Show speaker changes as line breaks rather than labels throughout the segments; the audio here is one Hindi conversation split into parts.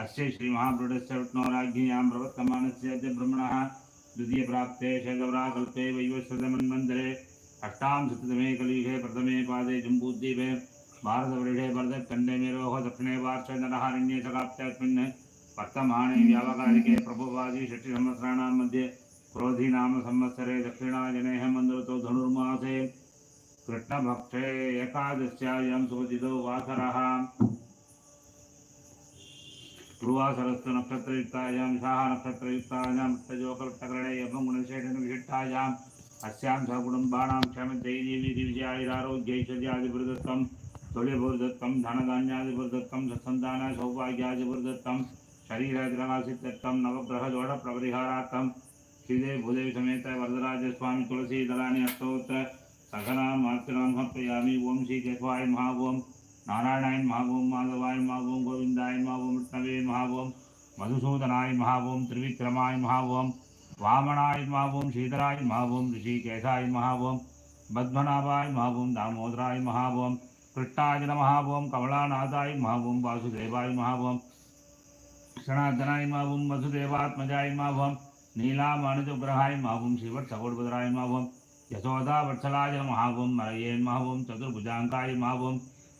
अस्य श्रीमहापुरुषस्य विष्णोराज्ञयां प्रवर्तमानस्य च ब्रह्मणः द्वितीयप्राप्ते वैवस्वतमन्वन्तरे अष्टां शततमे कलियुगे प्रथमे पादे जम्बूद्वीपे भारतवर्षे भरतखण्डे मेरोः दक्षिणे पार्श्वे नरहारण्ये सकाप्तस्मिन् वर्तमाने व्यावकारिके प्रभुवादि षष्टिसहस्राणां मध्ये क्रोधी नाम संवत्सरे दक्षिणाजनेह मन्दरतो धनुर्मासे कृष्णभक्षे एकादश्यायां सुजितो वासरः ध्रुवासरस्तु नक्षत्रयुक्तायां शाह नक्षत्रयुक्तायां तजोकल्पकरणे यमं गुणशेषणविशिष्टायाम् अस्यां सकुटुम्बानां क्षमदैर्यविजयायुरारोग्यैश्वर्यादिवृदत्तं तुल्यभूर्दत्तं धनधान्यादिवृदत्तं सत्सन्तान सौभाग्यादिवृदत्तं शरीरद्रवासितत्तं नवग्रहदोषप्रपरिहारार्थं, श्रीदेव भूदेवी समेत वरदराज स्वामी तुलसी दलानी अष्टोत्तर सखनाम अर्चनाम समर्पयामि ओम श्री केशवाय महाओम नारायणाय महाओम माधवाय महाओम गोविंदाय महाओम विष्णवे महाओम मधुसूदनाय महाओम त्रिविक्रमाय महाओम वामनाय महाओम श्रीधराय महाओम ऋषिकेशाय महाओम पद्मनाभाय महाओम दामोदराय महाओम कृष्णाय नमः ओम कमलानाथाय महाओम वासुदेवाय महाओम सनातनाय महाओम वसुदेवात्मजाय महाओम नीलामानुजग्रहाय महावं श्रीवत्सगोडभद्राय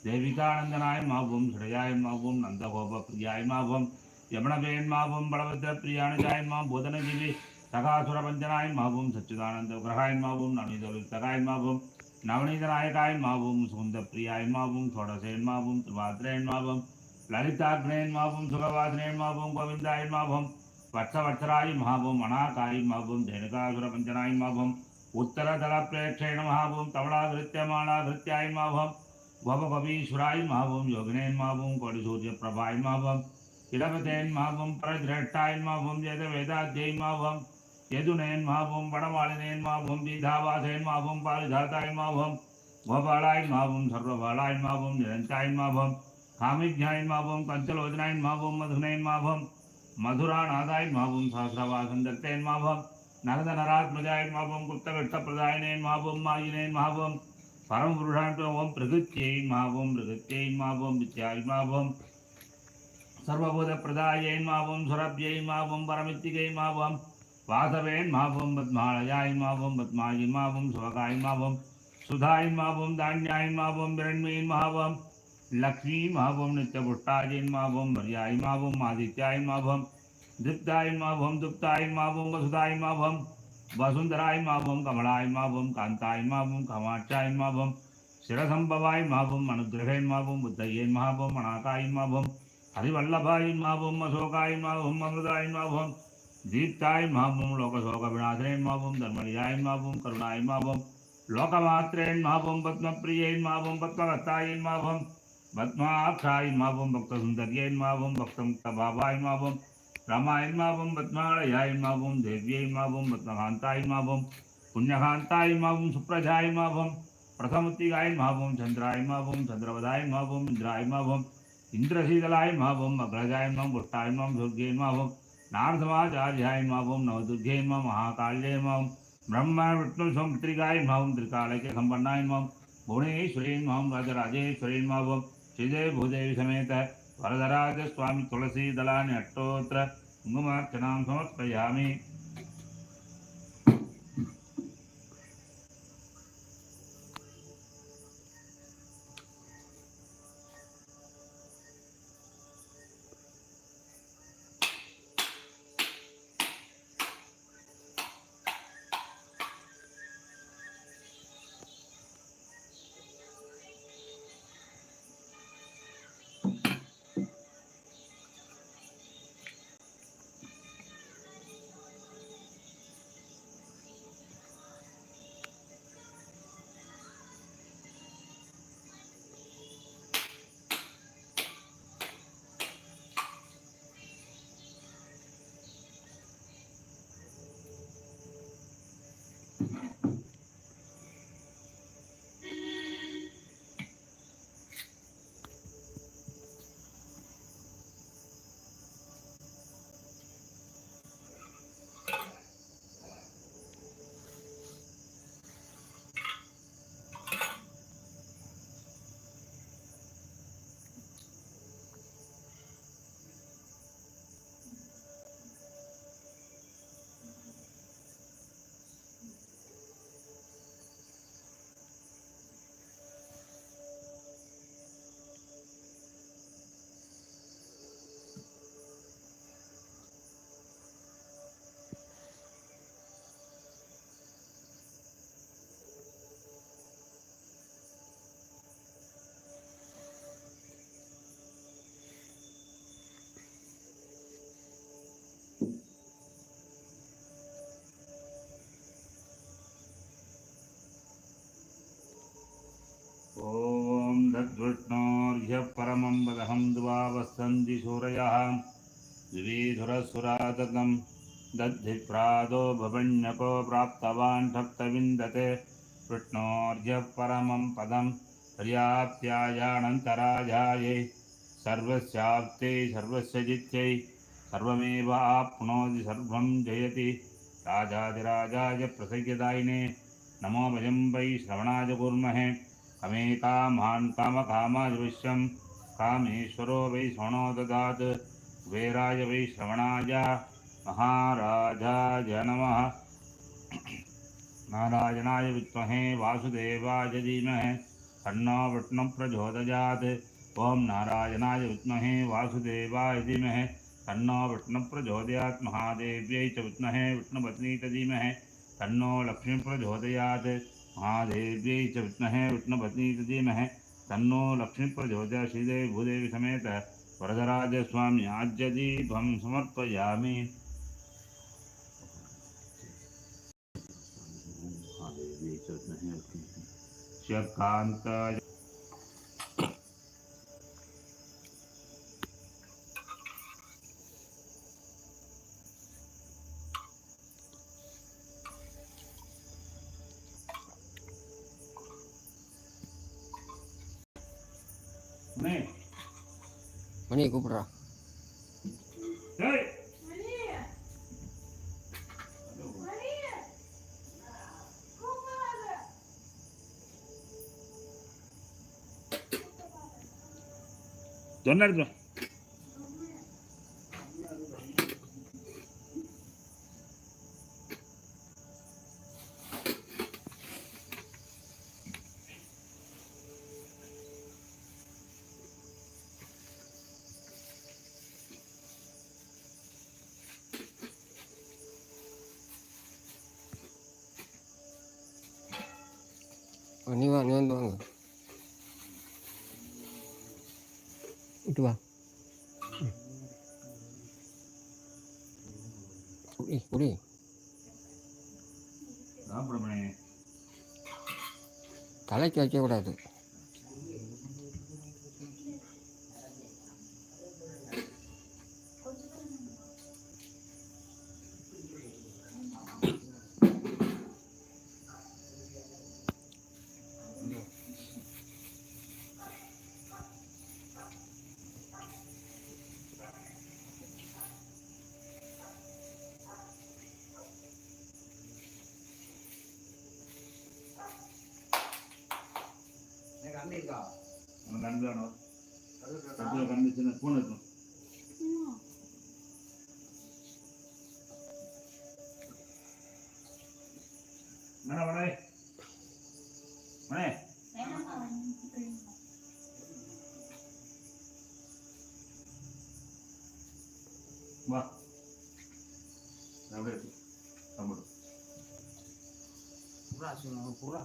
தெய்விகானந்தனாய் மாவும் சுடையாய் மாவும் நந்தகோப பிரியாய் மாவும் யமனவேன் மாவும் பலவத்த பிரியானுஜாய் மாம் போதனஜிவி சகாசுர பஞ்சனாய் மாவும் சச்சிதானந்த கிரகாய் மாவும் நவநீதொழில் தகாய் மாவும் நவநீத நாயகாய் மாவும் சுகுந்த பிரியாய் மாவும் சோடசேன் மாவும் திருவாத்திரேன் மாவும் லலிதாக்னேன் மாவும் சுகவாசனேன் மாவும் உத்தரதல பிரேட்சேன மாவும் महाभूम भवभवीश्वराय महाभूम योगिनेन महाभूम कोटिसूर्यप्रभाय महाभूम इडपतेन महाभूम परद्रष्टाय महाभूम यदवेदाध्यय महाभूम यदुनेन महाभूम वडमालिनेन महाभूम दीधावासेन महाभूम पारिधाताय महाभूम भोपालाय महाभूम सर्वबालाय महाभूम निरंताय महाभूम कामिज्ञाय महाभूम कंचलोचनाय महाभूम मधुनैन महाभूम मधुरानादाय माभूम सहस्रवासं दत्तेन माभम नरदनरात्मजाय माभूम गुप्तगट्टप्रदायनेन माभूम मायिनेन माभूम பரம்புருஷான் ஓம் பிரகிருத்யை மாவோம் பிரகிருத்யை மாவோம் வித்யாய் மாவோம். சர்வபூத பிரதாயை மாவோம் சுரப்யை மாவோம் பரமித்திகை மாவோம். வாசவேன் மாவோம் பத்மாலயாய் மாவோம் பத்மாயி மாவோம் சுவகாய் மாவோம். சுதாய் மாவோம் தானியாய் மாவோம் பிரண்மையின் மாவோம். லக்ஷ்மி மாவோம் நித்தியபுஷ்டாஜின் மாவோம் மரியாய் மாவோம் ஆதித்யாய் மாவோம். வசுந்தராய் மாபம் கமலாய் மாபம் காந்தாய் மாபம் கமாட்சாய் மாபம் சிரசம்பவாய் மாபம் அனுகிரகை மாபம் புத்தையை மாபம் அநாதாய் மாபம் ஹரிவல்லபாய் மாபம் அசோகாய் மாபம் அமிர்தாய் மாபம் தீப்தாய் மாபம் லோகசோக விநாசனை மாபம் தர்மணியாய் மாபம் கருணாய் மாபம் லோகமாத்திரேன் மாபம் பத்மப்பிரியை மாபம் பத்மகத்தாயை மாபம் பத்மாட்சாய் மாபம் பக்தசுந்தரியை மாபம் பக்தம் பாபாய் மாபம் रामाय मावं पद्मालयाय मावं देव्यै मावं पद्मकान्ताय मावं पुण्यकान्ताय मावं सुप्रजाय मावं प्रथमुत्तिगाय मावं चन्द्राय मावं चन्द्रवदाय मावं इन्द्राय मावं इन्द्रशीतलाय मावं अग्रजाय माँ पुष्टाय दुर्गे नारदमाचार्याय नवदुर्गे महाकाल्ये ब्रह्म विष्णु संत्रिकाय मावं त्रिकालके सम्पन्नाय माँ भुवनेश्वरी माँ राजराजेश्वरी श्रीदेव भूदेवी समेत वरदराज स्वामी तुलसी दलानि अष्टोत्र कुङ्कुमार्चनां समर्पयामि ब्रुवन्ति सूरयः द्विधुरसुरातकं दद्धिप्रादो भवन्यको प्राप्तवान् भक्तविन्दते कृष्णोर्यः परमं पदं पर्याप्त्यायानन्तराजायै सर्वस्याप्ते सर्वस्य जित्यै सर्वमेव आप्नोति सर्वं जयति राजाधिराजाय प्रसय्यदायिने नमो भजं वै श्रवणाय कुर्महे कमे कामान् कामकामादिविश्यं कामेश्वरो वै श्रवणो ददात्। कुबेराय वै श्रवणाय। महाराजाय नमः। नारायणाय विद्महे वासुदेवाय धीमहि। तन्नो विष्णुः प्रचोदयात्। ॐ नारायणाय विद्महे वासुदेवाय धीमहि। तन्नो विष्णुः प्रचोदयात्। महादेव्यै च विद्महे विष्णुपत्नी च धीमहि। तन्नो लक्ष्मी प्रचोदयात्। महादेव्यै च विद्महे विष्णुपत्नी च धीमहि। तन्नो लक्ष्मी प्रचोदयात् श्रीदेवी भूदेवी समेत वरदराज वरदराजस्वामी आज्यदीपं समर्पयामी। महादेव्यै
மணியை கூப்பிட்றா.
சொன்னாரு
நீ வா நீ வந்து வாங்க. இட்டு வா. குடி குடி. தலைக்கு வைக்கக்கூடாது.
உனக்கு அன்பு வேணும் கட்டில் கண்டு சின்ன ஸ்பூன் இருக்கும் என்ன மணே? மணே? வா. அப்படியே சாப்பிடு.
புறா சொல்லுங்க புறா.